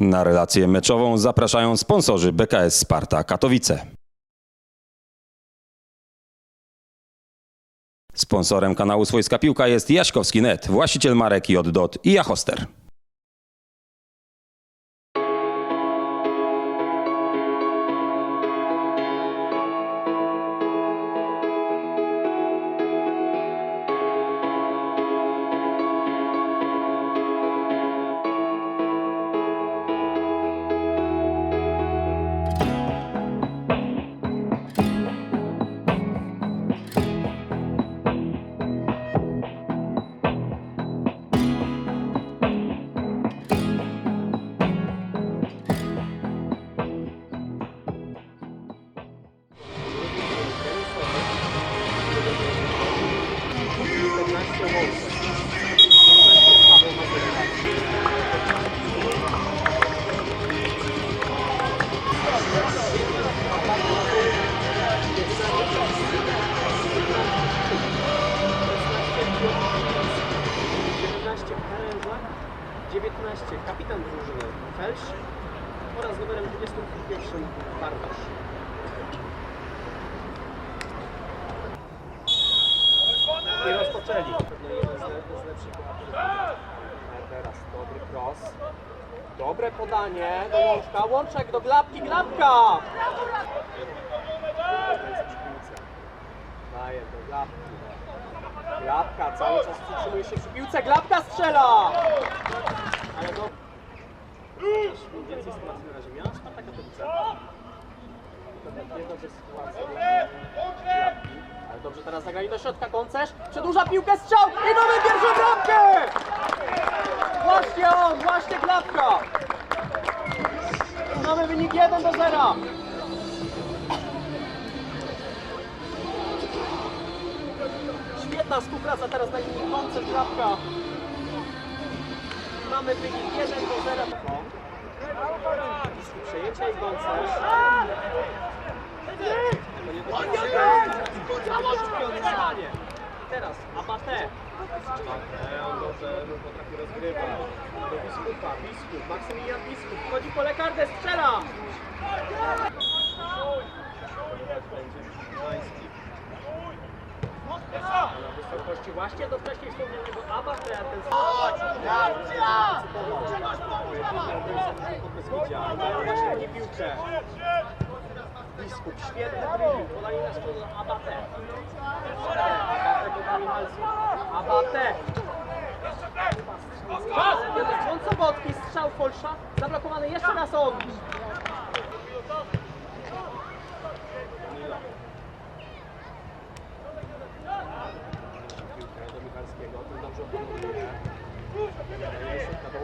Na relację meczową zapraszają sponsorzy BKS Sparta Katowice. Sponsorem kanału Swojska Piłka jest Jaśkowski Net, właściciel marek JDOT i Jachoster. A teraz dobry cross. Dobre podanie do Łączka. Łączek do Glapki. Glapka! Daje do Glapki. Glapka cały czas przytrzymuje się przy piłce. Glapka strzela! Ale do... Więcej sytuacji na razie miała Sparta Katowice. To dobrze sytuacja Glapki. Dobrze teraz zagrali do środka koncerz. Przedłuża piłkę strzał i mamy pierwszą bramkę! Właśnie on, właśnie Glapka! Mamy wynik 1 do 0. Świetna współpraca teraz na linii koncert Glapka. Mamy wynik 1 do 0. Przejęcie i koncerz. Teraz Abate. Abate, on dobrze potrafi rozgrywać. Do Biskupa, Biskup, Maksymilian Biskup. Wchodzi po lekardę, strzela! Będzie Szymański. Na wysokości właśnie do wcześniej wspomnianego Abate, ten nie piłkę. Biskup, świetny dribbling, podanie na stronę Abate. Abate do Dani Halsu. Abate! On Sobotki, strzał Folsza, zablokowany jeszcze raz on.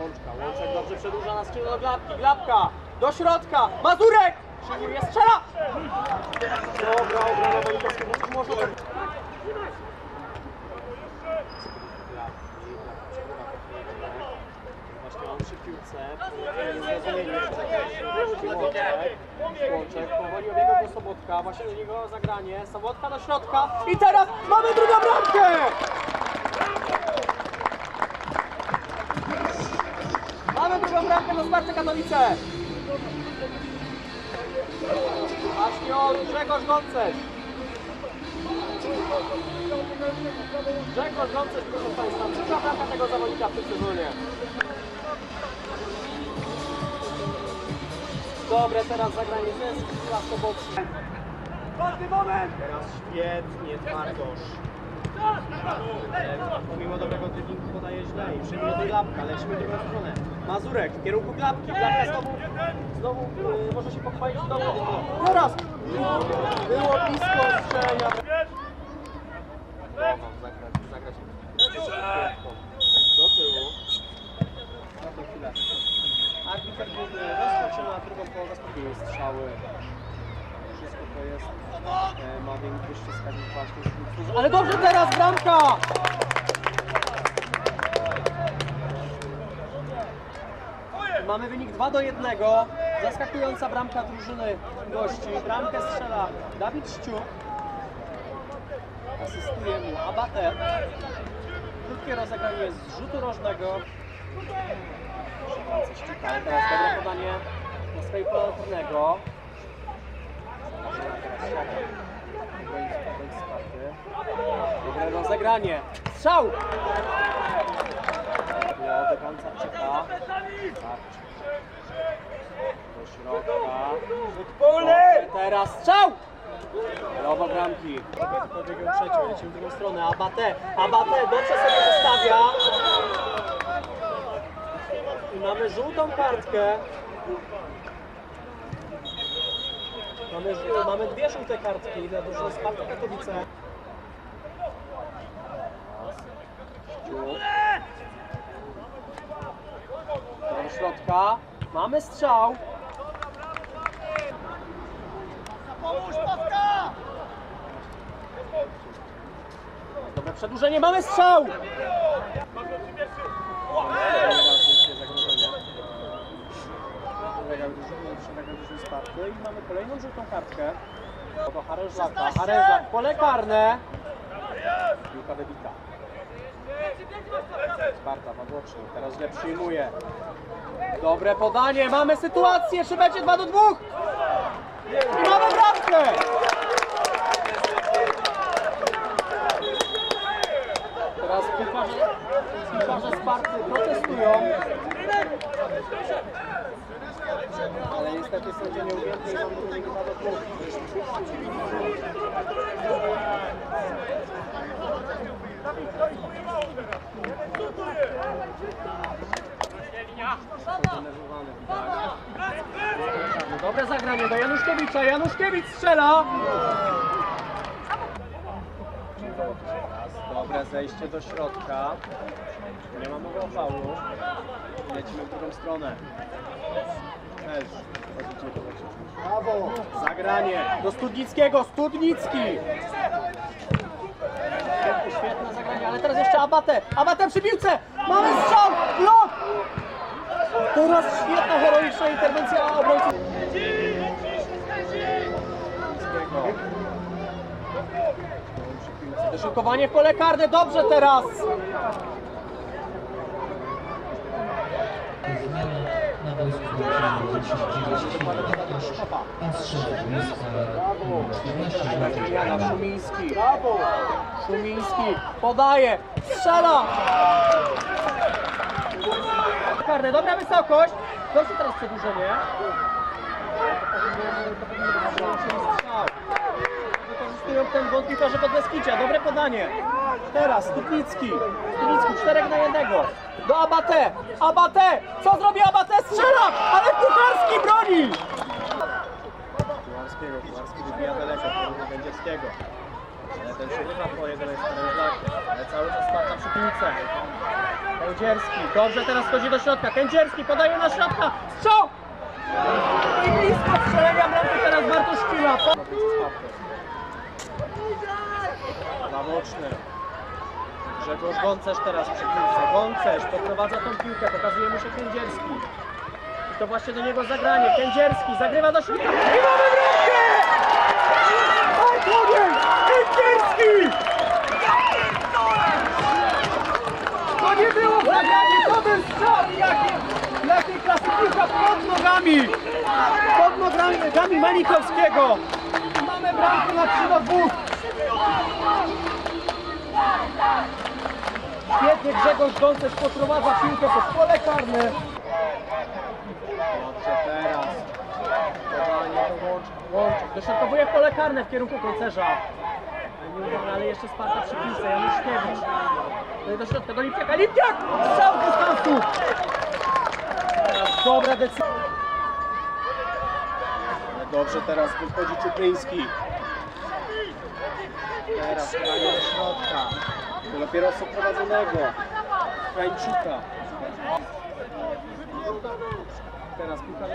Łączka, Łączek dobrze przedłuża na skrzydło do Glapki, Glapka do środka, Mazurek! Przyjmuje, strzela! Dobra, obrona Malikowskiego, można. Właśnie on przy piłce, Łączek, powoli obiegał do Sobotka, właśnie do niego zagranie, Sobotka do środka i teraz mamy drugą bramkę! Mamy drugą bramkę do Sparty Katowice! On, Grzegorz Gącerz! Grzegorz Gącerz, proszę Państwa, druga bramka tego zawodnika w tym sezonie. Dobre, teraz zagranie ze dla Sobotki. Teraz świetnie Twardosz. Pomimo dobrego driblingu podaje źle i przyjmuje do Glapka, lecimy w drugą stronę. Mazurek w kierunku Glapki, Glapka znowu, znowu e, może się pochwalić znowu. Teraz! Było blisko strzelenia. Zagrać, zagrać do tyłu. Na tę chwilę. Arbiter główny rozpoczyna drugą połowę spokojnie strzały. Wszystko to jest, e, ma skadził właśnie. Ale dobrze teraz bramka! Mamy wynik 2 do 1. Zaskakująca bramka drużyny gości. Bramkę strzela Dawid Ściuk. Asystuje mu Abate. Krótkie rozegranie z rzutu rożnego. Teraz dobre podanie na swojego. Dobre rozegranie. Strzał! Do końca czeka. Do środka. Dobrze, Teraz strzał! Brawo bramki. Podbiegł trzecią, lecimy w drugą stronę. Abate, Abate dobrze sobie wystawia. I mamy żółtą kartkę. Mamy, mamy dwie żółte kartki dla drużyny Sparta Katowice. Do środka. Mamy strzał. Dobre przedłużenie, mamy strzał! I mamy kolejną żółtą kartkę. Do Hareżlaka. Hareżlak, pole karne. Piłka wybita. Sparta ma boczny, teraz źle przyjmuje. Dobre podanie, mamy sytuację, czy będzie 2 do 2? I mamy bramkę! Teraz piłkarze, piłkarze Sparty protestują. Ale niestety sędzia nie uwiędli i mamy wynik 2 do 2. Zdenerwowany, Dobre zagranie do Januszkiewicza. Januszkiewicz strzela. Dobre zejście do środka. Nie ma mowy o faulu. Lecimy w drugą stronę. Też. Brawo! Zagranie do Studnickiego. Studnicki. Świetne, zagranie, ale teraz jeszcze Abate. Abate przy piłce. Mamy strzał. Blok. Teraz świetna, heroiczna interwencja obrońców. Doszukowanie w pole karne, dobrze teraz! Zmiana na boisku zgłoszono 39 a strzelec jest 14 lat. Zmiana, Szumiński. Szumiński podaje, strzela! Karne, dobra wysokość. Dobrze teraz przedłużenie. To powinien być strzał. Pod Beskidzia. Dobre podanie. Teraz Stupnicki. Stupnicki, czterech na jednego. Do Abate. Abate! Co zrobi Abate? Strzela! Ale Kucharski broni! Kucharskiego. Kucharski wybija daleko. do Węgierskiego. Ale ten przegrywa po jeden jest ale cały czas Sparta przy piłce. Kędzierski. Dobrze teraz wchodzi do środka. Kędzierski podaje na środka. Strzał! I blisko strzelenia bramki teraz Bartoszkina. Zamoczny. Grzegorz Gącerz teraz przy piłce. Gącerz poprowadza tą piłkę, pokazuje mu się Kędzierski. I to właśnie do niego zagranie. Kędzierski zagrywa do środka. I mamy bramkę! Kłodziej! Kędzierski! To nie było zagranie, to był strzał! Jakie, jakiej klasy piłka pod nogami! Pod nogami Manikowskiego! Mamy bramkę na 3 do 2! Świetnie Grzegorz Gącerz poprowadza piłkę pod pole karne. Dobrze teraz. Podanie do Łączek. Łączek. Dośrodkowuje pole karne w kierunku końcerza. Ale- jeszcze Sparta przy piłce. Januszkiewicz. Do środka do Lipniaka. Lipniak! Strzał z dystansu! Teraz dobra decyzja. Dobrze teraz wychodzi Czupryński. Teraz granie do środka. Do dopiero co prowadzonego. Krańczuka. Teraz piłka do.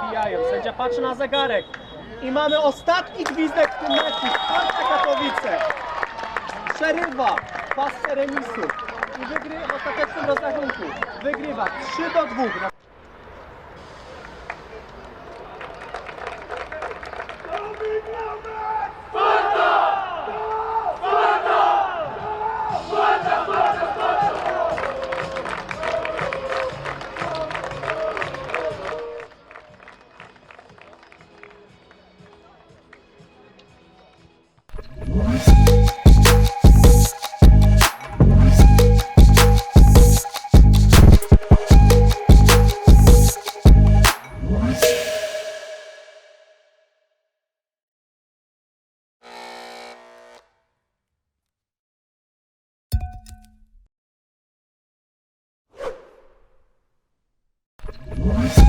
Wybijają. Sędzia patrzy na zegarek. I mamy ostatni gwizdek w tym meczu. Sparta Katowice. Przerywa pasę remisu. I wygrywa w ostatecznym rozrachunku. Wygrywa 3 do 2. Yes.